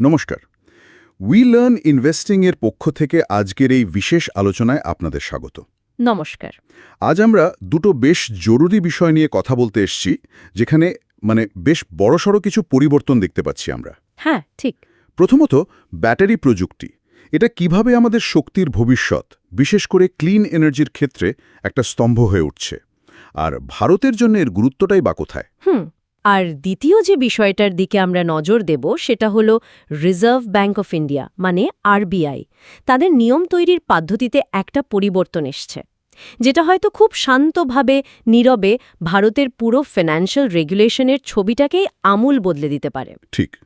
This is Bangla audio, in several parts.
নমস্কার। উই লার্ন ইনভেস্টিং এর পক্ষ থেকে আজকের এই বিশেষ আলোচনায় আপনাদের স্বাগত। নমস্কার। আজ আমরা দুটো বেশ জরুরি বিষয় নিয়ে কথা বলতে এসছি যেখানে মানে বেশ বড়সড় কিছু পরিবর্তন দেখতে পাচ্ছি আমরা। হ্যাঁ ঠিক। প্রথমত ব্যাটারি প্রযুক্তি। এটা কীভাবে আমাদের শক্তির ভবিষ্যৎ বিশেষ করে ক্লিন এনার্জির ক্ষেত্রে একটা স্তম্ভ হয়ে উঠছে। আর ভারতের জন্য এর গুরুত্বটাই বা কোথায়? হুম আর দ্বিতীয় যে বিষয়টার দিকে আমরা নজর দেব সেটা হলো রিজার্ভ ব্যাংক অফ ইন্ডিয়া মানে আরবিআই তাদের নিয়ম তৈরির পদ্ধতিতে একটা পরিবর্তন এসছে, যেটা হয়তো খুব শান্তভাবে, নীরবে ভারতের পুরো ফিনান্সিয়াল রেগুলেশনের ছবিটাকেই আমূল বদলে দিতে পারে। ঠিক।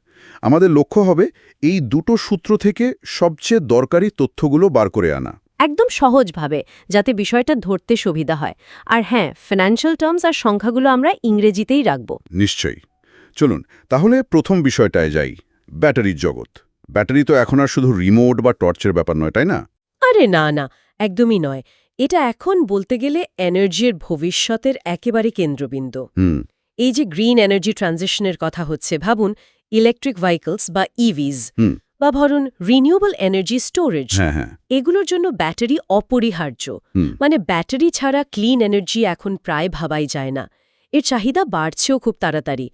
আমাদের লক্ষ্য হবে এই দুটো সূত্র থেকে সবচেয়ে দরকারি তথ্যগুলো বার করে আনা। একদম সহজভাবে যাতে বিষয়টা ধরতে সুবিধা হয়। আর হ্যাঁ ফিনান্সিয়াল টার্মস আর সংখ্যাগুলো আমরা ইংরেজিতেই রাখব। নিশ্চয়ই। চলুন তাহলে প্রথম বিষয়টায় যাই। ব্যাটারির জগৎ। ব্যাটারি তো এখন আর শুধু রিমোট বা টর্চের ব্যাপার নয় তাই না? আরে না না একদমই নয়। এটা এখন বলতে গেলে এনার্জির ভবিষ্যতের একেবারে কেন্দ্রবিন্দু। হুম। এই যে গ্রিন এনার্জি ট্রানজিশনের কথা হচ্ছে ভাবুন ইলেকট্রিক ভেহিকলস বা ইভিজ হুম। বা ধরুন রিনিউয়েবল এনার্জি স্টোরেজ এগুলোর জন্য ব্যাটারি অপরিহার্য। মানে ব্যাটারি ছাড়া ক্লিন এনার্জি এখন প্রায় ভাবাই যায় না। এর চাহিদা বাড়ছেও খুব তাড়াতাড়ি।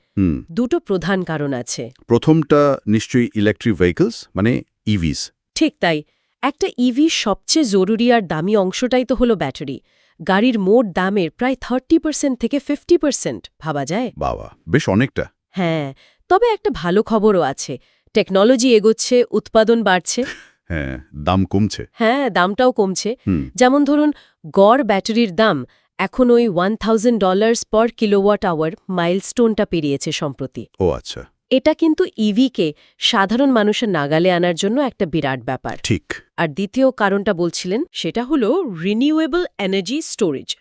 দুটো প্রধান কারণ আছে। প্রথমটা নিশ্চয়ই ইলেকট্রিক ভেহিকলস মানে ইভিস ঠিক তাই। একটা ইভি সবচেয়ে জরুরি আর দামি অংশটাই তো হলো ব্যাটারি। গাড়ির মোট দামের প্রায় থার্টি পার্সেন্ট থেকে ফিফটি পার্সেন্ট ভাবা যায়? বাবা বেশ অনেকটা। হ্যাঁ তবে একটা ভালো খবরও আছে। টেকনোলজি এগোচ্ছে উৎপাদন বাড়ছে। হ্যাঁ দাম কমছে। হ্যাঁ দামটাও কমছে। যেমন ধরুন গড় ব্যাটারির দাম এখন ওই one thousand dollars per kilowatt hour মাইলস্টোনটা পেরিয়েছে সম্প্রতি। ও আচ্ছা। এটা কিন্তু ইভিকে সাধারণ মানুষের নাগালে আনার জন্য একটা বিরাট ব্যাপার। ঠিক। আর দ্বিতীয় কারণটা বলছিলেন সেটা হলো রিনিউয়েবল এনার্জি স্টোরেজ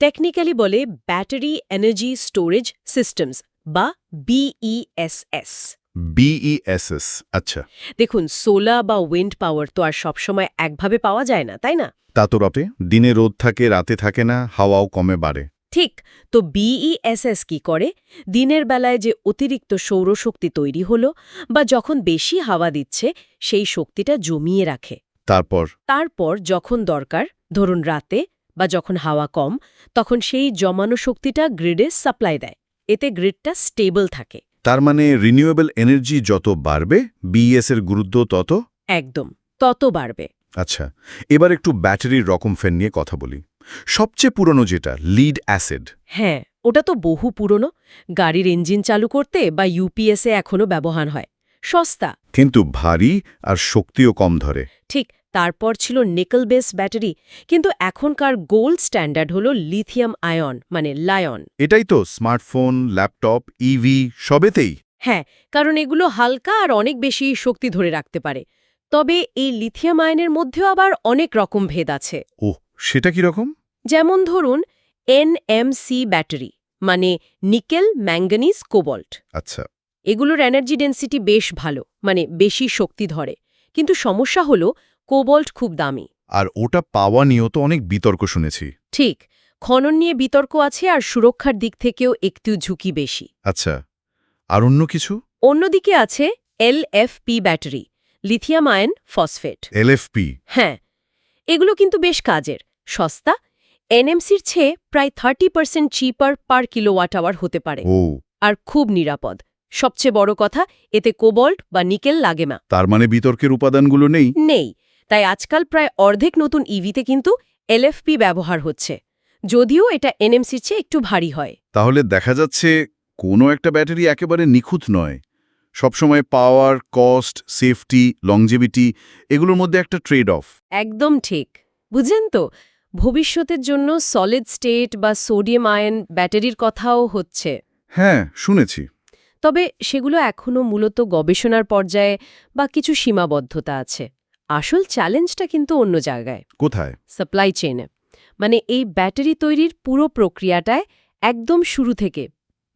টেকনিক্যালি বলে ব্যাটারি এনার্জি স্টোরেজ সিস্টেমস বা বিইএসএস বিইএসএস আচ্ছা। দেখুন সোলা বা উইন্ড পাওয়ার তো আর সবসময় একভাবে পাওয়া যায় না তাই না? তা তো রটে দিনে রোদ থাকে রাতে থাকে না হাওয়াও কমে বাড়ে। ঠিক। তো বিইএসএস কি করে? দিনের বেলায় যে অতিরিক্ত সৌরশক্তি তৈরি হলো বা যখন বেশি হাওয়া দিচ্ছে সেই শক্তিটা জমিয়ে রাখে। তারপর? তারপর যখন দরকার ধরুন রাতে বা যখন হাওয়া কম তখন সেই জমানো শক্তিটা গ্রিডে সাপ্লাই দেয়। এতে গ্রিডটা স্টেবল থাকে। তার মানে রিনিউয়েবল এনার্জি যত বাড়বে বিএস এর গুরুত্ব তত? একদম তত বাড়বে। আচ্ছা এবার একটু ব্যাটারির রকম ফ্যান নিয়ে কথা বলি। সবচেয়ে পুরনো যেটা লিড অ্যাসিড হ্যাঁ ওটা তো বহু পুরনো। গাড়ির ইঞ্জিন চালু করতে বা ইউপিএসে এখনও ব্যবহার হয়। সস্তা। কিন্তু ভারী আর শক্তিও কম ধরে। ঠিক তারপর ছিল নিকেল বেস ব্যাটারি কিন্তু এখনকার গোল্ড স্ট্যান্ডার্ড হল লিথিয়াম আয়ন মানে লায়ন এটাই তো স্মার্টফোন ল্যাপটপ ইভি সবেতেই। হ্যাঁ কারণ এগুলো হালকা আর অনেক বেশি শক্তি ধরে রাখতে পারে। তবে এই লিথিয়াম আয়নের মধ্যেও আবার অনেক রকম ভেদ আছে। ও সেটা কি রকম? যেমন ধরুন এনএমসি ব্যাটারি মানে নিকেল ম্যাঙ্গানিজ কোবল্ট আচ্ছা। এগুলোর এনার্জি ডেন্সিটি বেশ ভালো মানে বেশি শক্তি ধরে। কিন্তু সমস্যা হলো কোবল্ট খুব দামি। আর ওটা পাওয়া নিয়েও তো অনেক বিতর্ক শুনেছি। ঠিক খনন নিয়ে বিতর্ক আছে আর সুরক্ষার দিক থেকেও একটু ঝুঁকি বেশি। আচ্ছা আর অন্য কিছু? অন্যদিকে আছে LFP battery lithium ion phosphate. LFP হ্যাঁ এগুলো কিন্তু বেশ কাজের সস্তা। এনএমসির চেয়ে প্রায় thirty percent cheaper per kilowatt hour হতে পারে। ও। আর খুব নিরাপদ। সবচেয়ে বড় কথা এতে কোবল্ট বা নিকেল লাগে না। তার মানে বিতর্কের উপাদানগুলো নেই? নেই। তাই আজকাল প্রায় অর্ধেক নতুন ইভিতে কিন্তু এলএফপি ব্যবহার হচ্ছে। যদিও এটা এনএমসির চেয়ে একটু ভারী হয়। তাহলে দেখা যাচ্ছে কোনো একটা ব্যাটারি একেবারে নিখুঁত নয়। সবসময় পাওয়ার কস্ট সেফটি লংজেভিটি এগুলোর মধ্যে একটা ট্রেড অফ একদম ঠিক। বুঝলেন তো? ভবিষ্যতের জন্য সলিড স্টেট বা সোডিয়াম আয়ন ব্যাটারির কথাও হচ্ছে। হ্যাঁ শুনেছি। তবে সেগুলো এখনও মূলত গবেষণার পর্যায়ে বা কিছু সীমাবদ্ধতা আছে। আসল চ্যালেঞ্জটা কিন্তু অন্য জায়গায়। কোথায়? সাপ্লাই চেইনে মানে এই ব্যাটারি তৈরির পুরো প্রক্রিয়াটায় একদম শুরু থেকে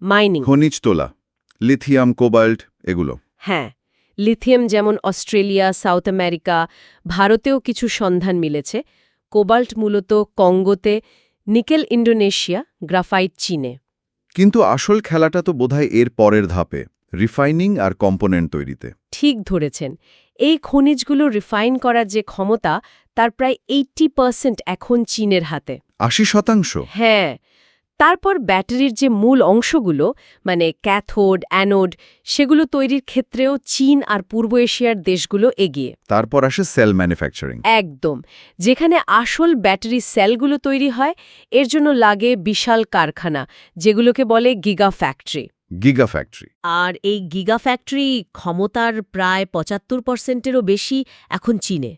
মাইনিং খনিজ তোলা লিথিয়াম কোবাল্ট এগুলো। হ্যাঁ লিথিয়াম যেমন অস্ট্রেলিয়া সাউথ আমেরিকা ভারতেও কিছু সন্ধান মিলেছে। কোবাল্ট মূলত কঙ্গোতে নিকেল ইন্ডোনেশিয়া গ্রাফাইট চীনে। কিন্তু আসল খেলাটা তো বোধহয় এর পরের ধাপে রিফাইনিং আর কম্পোনেন্ট তৈরিতে। ঠিক ধরেছেন। এই খনিজগুলো রিফাইন করার যে ক্ষমতা তার প্রায় এইট্টি পার্সেন্ট এখন চীনের হাতে। আশি শতাংশ? হ্যাঁ। তারপর ব্যাটারির যে মূল অংশগুলো মানে ক্যাথোড অ্যানোড সেগুলো তৈরির ক্ষেত্রেও চীন আর পূর্ব এশিয়ার দেশগুলো এগিয়ে। তারপর আসে সেল ম্যানুফ্যাকচারিং একদম। যেখানে আসল ব্যাটারি সেলগুলো তৈরি হয় এর জন্য লাগে বিশাল কারখানা যেগুলোকে বলে গিগা ফ্যাক্টরি গিগা ফ্যাক্টরি আর এই গিগা ফ্যাক্টরি ক্ষমতার প্রায় পঁচাত্তর পার্সেন্টেরও বেশি এখন চীনে।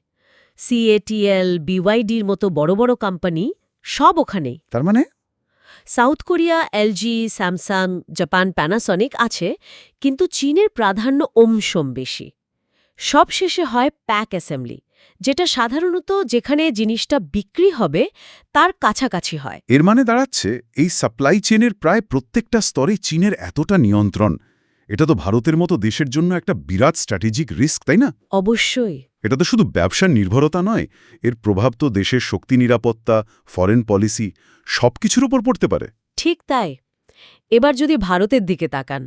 সিএটিএল বিওয়াইডির মতো বড় বড় কোম্পানি সব ওখানেই। তার মানে? South Korea LG Samsung Japan Panasonic আছে কিন্তু চীনের প্রাধান্য ওমসম বেশি। সবশেষে হয় প্যাক অ্যাসেম্বলি যেটা সাধারণত যেখানে জিনিসটা বিক্রি হবে তার কাছাকাছি হয়। এর মানে দাঁড়াচ্ছে এই সাপ্লাই চেনের প্রায় প্রত্যেকটা স্তরে চীনের এতটা নিয়ন্ত্রণ। এটা তো ভারতের মতো দেশের জন্য একটা বিরাট স্ট্র্যাটেজিক রিস্ক তাই না? অবশ্যই। এটা তো শুধু ব্যবসার নির্ভরতা নয় এর প্রভাব তো দেশের শক্তি নিরাপত্তা ফরেন পলিসি সবকিছুর উপর পড়তে পারে। ঠিক তাই। এবার যদি ভারতের দিকে তাকান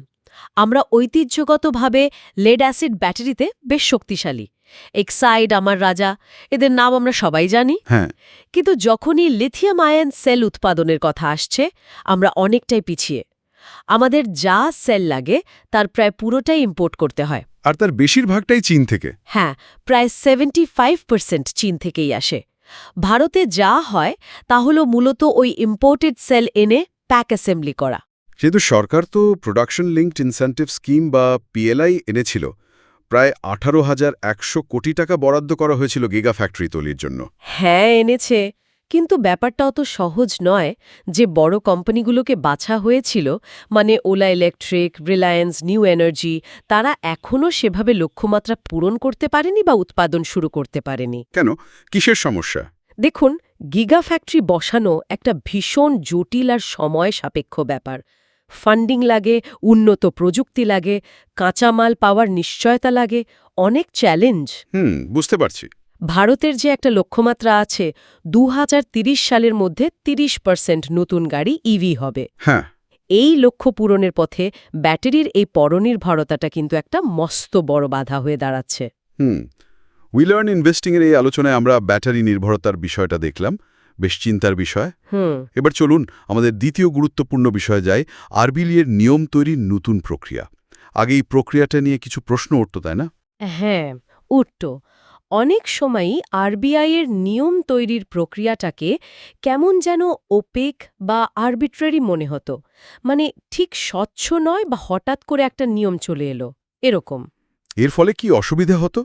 আমরা ঐতিহ্যগতভাবে লেড অ্যাসিড ব্যাটারিতে বেশ শক্তিশালী। এক্সাইড আমার রাজা এদের নাম আমরা সবাই জানি। হ্যাঁ। কিন্তু যখনই লিথিয়াম আয়ন সেল উৎপাদনের কথা আসছে আমরা অনেকটাই পিছিয়ে। আমাদের যা সেল লাগে তার প্রায় পুরোটাই ইম্পোর্ট করতে হয়। আর তার বেশিরভাগটাই চীন থেকে? হ্যাঁ প্রায় সেভেন্টি ফাইভ পার্সেন্ট চীন থেকেই আসে। ভারতে যা হয় তা হলো মূলত ওই ইম্পোর্টেড সেল এনে প্যাক অ্যাসেম্বলি করা। যেহেতু সরকার তো প্রোডাকশন লিঙ্কড ইনসেন্টিভ স্কিম বা পিএলআই এনেছিল প্রায় আঠারো হাজার একশো কোটি টাকা বরাদ্দ করা হয়েছিল গিগা ফ্যাক্টরি তৈরির জন্য। হ্যাঁ এনেছে। কিন্তু ব্যাপারটা অত সহজ নয় যে বড় কোম্পানিগুলোকে বাছা হয়েছিল মানে Ola electric Reliance new energy তারা এখনও সেভাবে লক্ষ্যমাত্রা পূরণ করতে পারেনি বা উৎপাদন শুরু করতে পারেনি। কেন? কিসের সমস্যা? দেখুন গিগা ফ্যাক্টরি বসানো একটা ভীষণ জটিল আর সময় সাপেক্ষ ব্যাপার। ফান্ডিং লাগে উন্নত প্রযুক্তি লাগে কাঁচামাল পাওয়ার নিশ্চয়তা লাগে অনেক চ্যালেঞ্জ হুম বুঝতে পারছি। ভারতের যে একটা লক্ষ্যমাত্রা আছে দু সালের মধ্যে ৩০ পার্সেন্ট নতুন গাড়ি ইভি হবে। হ্যাঁ। এই লক্ষ্য পূরণের পথে ব্যাটারির এই পরনির্ভরতাটা কিন্তু একটা মস্ত বড় বাধা হয়ে দাঁড়াচ্ছে। হুম উই লার্ন ইনভেস্টিংয়ের এই আলোচনায় আমরা ব্যাটারি নির্ভরতার বিষয়টা দেখলাম। বেশ চিন্তার বিষয়। এবার চলুন আমাদের দ্বিতীয় গুরুত্বপূর্ণ বিষয় যাই আরবিলিয়ের নিয়ম তৈরির নতুন প্রক্রিয়া। আগে এই প্রক্রিয়াটা নিয়ে কিছু প্রশ্ন উঠত তাই না? হ্যাঁ উঠত। অনেক সময়ই আরবিআইয়ের নিয়ম তৈরির প্রক্রিয়াটাকে কেমন যেন ওপেক বা আরবিট্রারি মনে হতো। মানে ঠিক স্বচ্ছ নয় বা হঠাৎ করে একটা নিয়ম চলে এলো। এরকম। এর ফলে কি অসুবিধা হতো?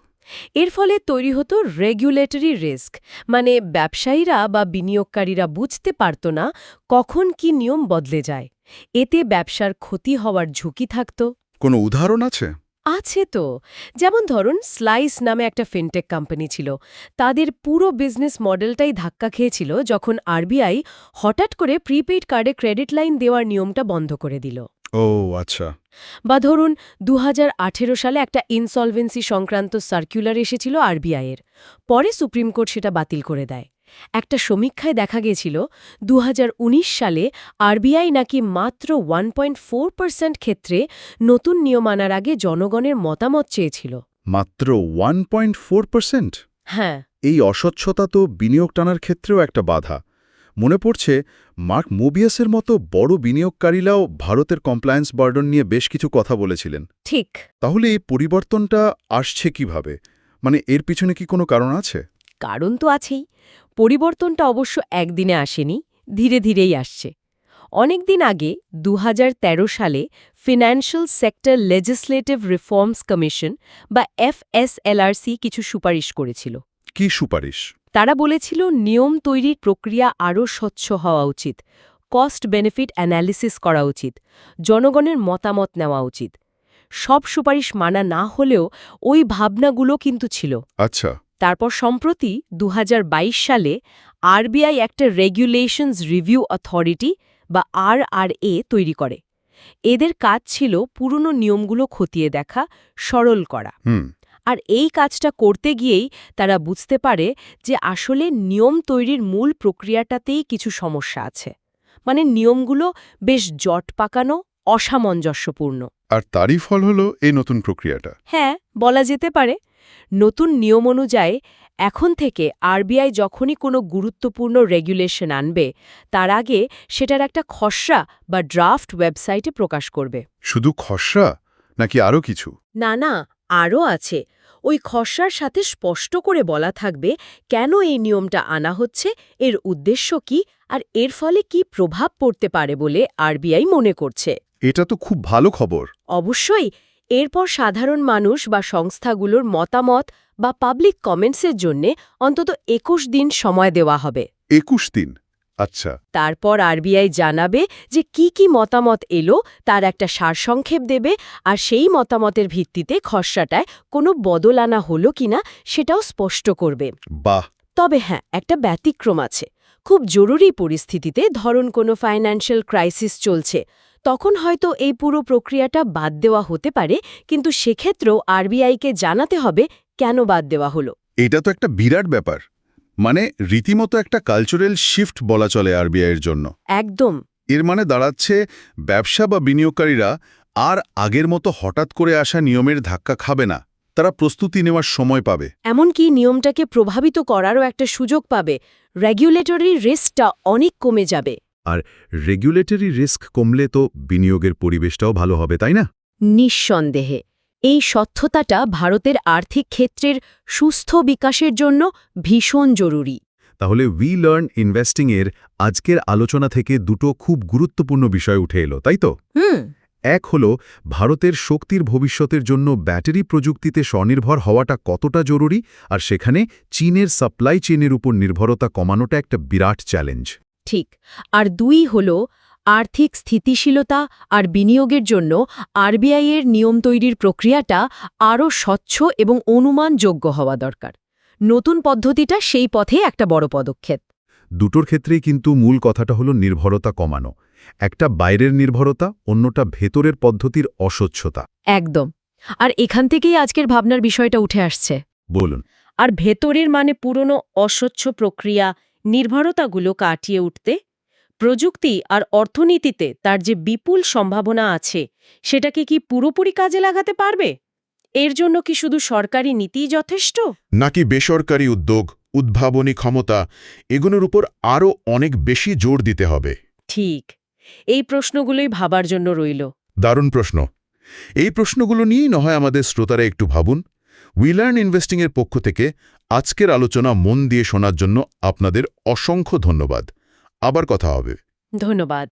এর ফলে তৈরি হতো রেগুলেটরি রিস্ক মানে ব্যবসায়ীরা বা বিনিয়োগকারীরা বুঝতে পারত না কখন কি নিয়ম বদলে যায়। এতে ব্যবসার ক্ষতি হওয়ার ঝুঁকি থাকত। কোনো উদাহরণ আছে? আছে তো। যেমন ধরুন স্লাইস নামে একটা ফিনটেক কোম্পানি ছিল। তাদের পুরো বিজনেস মডেলটাই ধাক্কা খেয়েছিল যখন আরবিআই হঠাৎ করে প্রিপেইড কার্ডে ক্রেডিট লাইন দেওয়ার নিয়মটা বন্ধ করে দিল। ও আচ্ছা। বা ধরুন দু হাজার আঠেরো সালে একটা ইনসলভেন্সি সংক্রান্ত সার্কুলার এসেছিল আরবিআইয়ের পরে সুপ্রিম কোর্ট সেটা বাতিল করে দেয়। একটা সমীক্ষায় দেখা গেছিল দু হাজার উনিশ সালে আরবিআই নাকি মাত্র ওয়ান ক্ষেত্রে নতুন নিয়ম আনার আগে জনগণের মতামত চেয়েছিল। মাত্র ওয়ান পয়েন্ট ফোর পার্সেন্ট? হ্যাঁ। এই অস্বচ্ছতা তো বিনিয়োগ টানার ক্ষেত্রেও একটা বাধা। মনে পড়ছে মার্ক মোবিয়াসের মতো বড় বিনিয়োগকারীরাও ভারতের কমপ্লায়েন্স বার্ডন নিয়ে বেশ কিছু কথা বলেছিলেন। ঠিক। তাহলে এই পরিবর্তনটা আসছে কীভাবে? মানে এর পিছনে কি কোনো কারণ আছে? কারণ তো আছেই। পরিবর্তনটা অবশ্য একদিনে আসেনি ধীরে ধীরেই আসছে। অনেকদিন আগে দু হাজার তেরো সালে financial sector legislative reforms commission বা এফএসএলআরসি কিছু সুপারিশ করেছিল। কি সুপারিশ? তারা বলেছিল নিয়ম তৈরির প্রক্রিয়া আরও স্বচ্ছ হওয়া উচিত কস্ট বেনিফিট অ্যানালিসিস করা উচিত জনগণের মতামত নেওয়া উচিত। সব সুপারিশ মানা না হলেও ওই ভাবনাগুলো কিন্তু ছিল। আচ্ছা। তারপর সম্প্রতি দু হাজার বাইশ সালে আরবিআই একটা রেগুলেশনস রিভিউ অথরিটি বা আরআরএ তৈরি করে। এদের কাজ ছিল পুরনো নিয়মগুলো খতিয়ে দেখা সরল করা। আর এই কাজটা করতে গিয়েই তারা বুঝতে পারে যে আসলে নিয়ম তৈরির মূল প্রক্রিয়াটাতেই কিছু সমস্যা আছে। মানে নিয়মগুলো বেশ জট পাকানো অসামঞ্জস্যপূর্ণ। আর তারই ফল হলো এই নতুন প্রক্রিয়াটা। হ্যাঁ বলা যেতে পারে। নতুন নিয়ম অনুযায়ী এখন থেকে আরবিআই যখনই কোনো গুরুত্বপূর্ণ রেগুলেশন আনবে তার আগে সেটার একটা খসড়া বা ড্রাফট ওয়েবসাইটে প্রকাশ করবে। শুধু খসড়া নাকি আরও কিছু? না না আরও আছে। ওই খসড়ার সাথে স্পষ্ট করে বলা থাকবে কেন এই নিয়মটা আনা হচ্ছে এর উদ্দেশ্য কি আর এর ফলে কি প্রভাব পড়তে পারে বলে আরবিআই মনে করছে। এটা তো খুব ভালো খবর। অবশ্যই এরপর সাধারণ মানুষ বা সংস্থাগুলোর মতামত বা পাবলিক কমেন্টসের জন্যে অন্তত একুশ দিন সময় দেওয়া হবে। একুশ দিন? আচ্ছা। তারপর আরবিআই জানাবে যে কি কি মতামত এলো তার একটা সারসংক্ষেপ দেবে আর সেই মতামতের ভিত্তিতে খসড়াটায় কোনো বদল আনা হলো কিনা সেটাও স্পষ্ট করবে। বাহ! তবে হ্যাঁ একটা ব্যতিক্রম আছে। খুব জরুরি পরিস্থিতিতে ধরুন কোনো ফাইন্যান্সিয়াল ক্রাইসিস চলছে তখন হয়তো এই পুরো প্রক্রিয়াটা বাদ দেওয়া হতে পারে কিন্তু সেক্ষেত্রেও আরবিআইকে জানাতে হবে কেন বাদ দেওয়া হলো। এটা তো একটা বিরাট ব্যাপার। মানে রীতিমতো একটা কালচারাল শিফট বলা চলে আরবিআইয়ের জন্য। একদম। এর মানে দাঁড়াচ্ছে ব্যবসা বা বিনিয়োগকারীরা আর আগের মতো হঠাৎ করে আসা নিয়মের ধাক্কা খাবে না। তারা প্রস্তুতি নেওয়ার সময় পাবে। এমনকি নিয়মটাকে প্রভাবিত করারও একটা সুযোগ পাবে। রেগুলেটরি রিস্কটা অনেক কমে যাবে। আর রেগুলেটরি রিস্ক কমলে তো বিনিয়োগের পরিবেশটাও ভালো হবে তাই না? নিঃসন্দেহে। এই স্বচ্ছতাটা ভারতের আর্থিক ক্ষেত্রের সুস্থ বিকাশের জন্য ভীষণ জরুরি। তাহলে উই লার্ন ইনভেস্টিংয়ের আজকের আলোচনা থেকে দুটো খুব গুরুত্বপূর্ণ বিষয় উঠে এলো তাই তো? এক হল ভারতের শক্তির ভবিষ্যতের জন্য ব্যাটারি প্রযুক্তিতে স্বনির্ভর হওয়াটা কতটা জরুরি আর সেখানে চীনের সাপ্লাই চেনের উপর নির্ভরতা কমানোটা একটা বিরাট চ্যালেঞ্জ। ঠিক। আর দুই হল আর্থিক স্থিতিশীলতা আর বিনিয়োগের জন্য আরবিআইয়ের নিয়ম তৈরির প্রক্রিয়াটা আরও স্বচ্ছ এবং অনুমানযোগ্য হওয়া দরকার। নতুন পদ্ধতিটা সেই পথে একটা বড় পদক্ষেপ। দুটোর ক্ষেত্রেই কিন্তু মূল কথাটা হলো নির্ভরতা কমানো। একটা বাইরের নির্ভরতা অন্যটা ভেতরের পদ্ধতির অস্বচ্ছতা। একদম। আর এখান থেকেই আজকের ভাবনার বিষয়টা উঠে আসছে। বলুন। আর ভেতরের মানে পুরনো অস্বচ্ছ প্রক্রিয়া নির্ভরতাগুলো কাটিয়ে উঠতে প্রযুক্তি আর অর্থনীতিতে তার যে বিপুল সম্ভাবনা আছে সেটাকে কি পুরোপুরি কাজে লাগাতে পারবে? এর জন্য কি শুধু সরকারি নীতিই যথেষ্ট? নাকি বেসরকারি উদ্যোগ উদ্ভাবনী ক্ষমতা এগুলোর উপর আরও অনেক বেশি জোর দিতে হবে? ঠিক। এই প্রশ্নগুলোই ভাবার জন্য রইল। দারুণ প্রশ্ন। এই প্রশ্নগুলো নিয়েই নয় আমাদের শ্রোতারা একটু ভাবুন। উইলার্ন ইনভেস্টিংয়ের পক্ষ থেকে আজকের আলোচনা মন দিয়ে শোনার জন্য আপনাদের অসংখ্য ধন্যবাদ। আবার কথা হবে। ধন্যবাদ।